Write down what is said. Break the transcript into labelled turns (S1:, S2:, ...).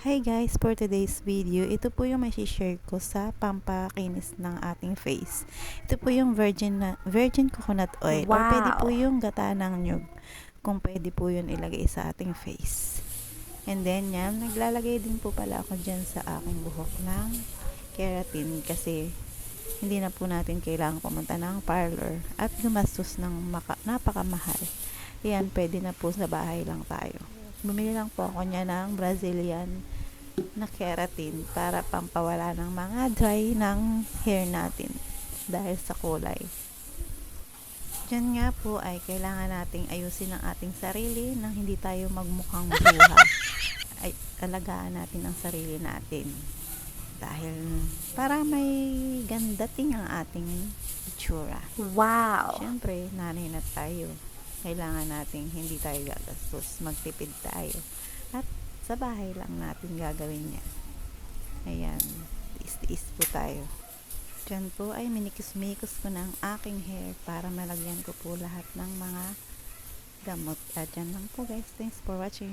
S1: Hi guys, for today's video, ito po yung may share ko sa pampakinis ng ating face. Ito po yung virgin na, virgin coconut oil or
S2: Wow.
S1: pwede po yung gata ng nyug kung pwede po yun ilagay sa ating face. And then yan, naglalagay din po pala ako dyan sa aking buhok ng keratin kasi hindi na po natin kailangan pumunta ng parlor at gumastos ng maka, napakamahal. Yan, pwede na po sa bahay lang tayo. Bumili lang po ako niya ng Brazilian na keratin para pampawala ng mga dry ng hair natin dahil sa kulay. Diyan nga po ay kailangan nating ayusin ang ating sarili nang hindi tayo magmukhang buha. ay alagaan natin ang sarili natin. Dahil para may gandating ang ating itsura.
S2: Wow.
S1: Siyempre, nanay na tayo. Kailangan nating hindi tayo gagastos, magtipid tayo. At sa bahay lang natin gagawin yan. Ayan, tiis-tiis po tayo. Diyan po ay minikis-mikis ko ng aking hair para malagyan ko po lahat ng mga gamot. At dyan lang po guys. Thanks for watching.